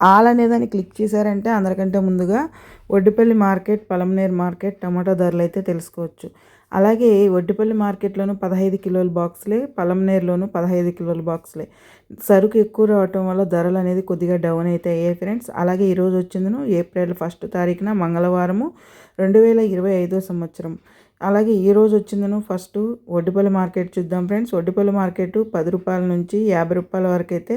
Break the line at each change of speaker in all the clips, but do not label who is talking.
All అనేదాన్ని click చేశారంటే అందరికంటే ముందుగా Oddipalli market Palamaner market tomato ధరలు అయితే తెలుసుకోవచ్చు. అలాగే ఒడ్డిపల్లి మార్కెట్లోనూ పదహైదు కిలోల బాక్స్లే పలంనేరులోనూ పదహైదు కిలోల బాక్స్లే. సరుకు ఎక్కువ రావటం వల్ల ధరలు అనేది కొద్దిగా డౌన్ అయితే అయ్యాయి ఫ్రెండ్స్. అలాగే ఈరోజు వచ్చిందను ఏప్రిల్ ఫస్ట్ తారీఖున మంగళవారము రెండు వేల ఇరవై ఐదో సంవత్సరం. అలాగే ఈరోజు వచ్చిందను ఫస్ట్ ఒడ్డుపల్లి మార్కెట్ చూద్దాం ఫ్రెండ్స్. ఒడ్డుపల్లి మార్కెట్ పది రూపాయల నుంచి యాభై రూపాయల వరకు అయితే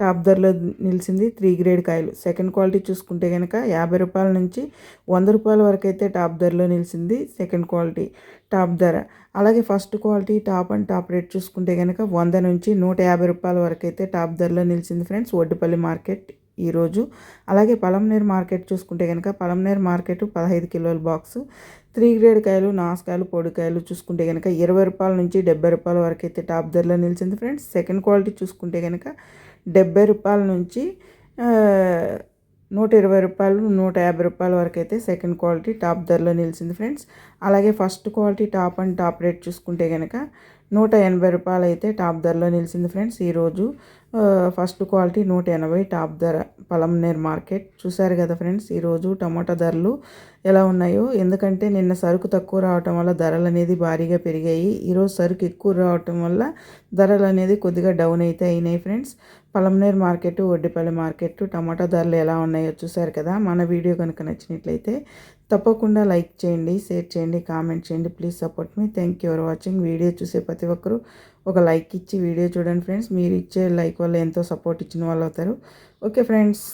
టాప్ ధరలో నిలిచింది త్రీ గ్రేడ్ కాయలు. సెకండ్ క్వాలిటీ చూసుకుంటే కనుక యాభై రూపాయల నుంచి వంద రూపాయల వరకు అయితే టాప్ ధరలో నిలిచింది సెకండ్ క్వాలిటీ టాప్ ధర. అలాగే first quality top and top rate చూసుకుంటే కనుక వంద నుంచి నూట యాభై రూపాయల వరకు అయితే టాప్ ధరలో నిలిచింది ఫ్రెండ్స్ ఒడ్డుపల్లి మార్కెట్. ఈరోజు. అలాగే పలంనేరు మార్కెట్ చూసుకుంటే కనుక పలంనేరు మార్కెట్ పదహైదు కిలోల బాక్స్ త్రీ గ్రేడ్ కాయలు నాసుకాయలు పొడికాయలు చూసుకుంటే కనుక ఇరవై రూపాయల నుంచి డెబ్బై రూపాయల వరకు అయితే టాప్ ధరలో నిలిచింది ఫ్రెండ్స్. సెకండ్ క్వాలిటీ చూసుకుంటే కనుక డెబ్బై రూపాయల నుంచి నూట ఇరవై రూపాయలు నూట యాభై రూపాయల వరకు అయితే సెకండ్ క్వాలిటీ టాప్ ధరలో నిలిచింది ఫ్రెండ్స్. అలాగే first quality top and top rate చూసుకుంటే కనుక నూట ఎనభై రూపాయలు అయితే టాప్ ధరలో నిలిచింది ఫ్రెండ్స్. ఈరోజు ఫస్ట్ క్వాలిటీ నూట ఎనభై టాప్ ధర పలంనేర్ మార్కెట్. చూశారు కదా ఫ్రెండ్స్ ఈరోజు టమాటా ధరలు ఎలా ఉన్నాయో. ఎందుకంటే నిన్న సరుకు తక్కువ రావటం వల్ల ధరలు అనేది భారీగా పెరిగాయి. ఈరోజు సరుకు ఎక్కువ రావటం వల్ల ధరలు అనేది కొద్దిగా డౌన్ అయితే అయినాయి friends. Palamaner market Oddipalli market tomato ధరలు ఎలా ఉన్నాయో చూశారు కదా. మన వీడియో కనుక నచ్చినట్లయితే తప్పకుండా లైక్ చేయండి షేర్ చేయండి కామెంట్ చేయండి. Please support me thank you for watching video చూసే ప్రతి ఒక్కరూ ఒక లైక్ ఇచ్చి వీడియో చూడండి ఫ్రెండ్స్ మీరు ఇచ్చే లైక్ వల్ల ఎంతో సపోర్ట్ ఇచ్చిన వాళ్ళు అవుతారు. Okay friends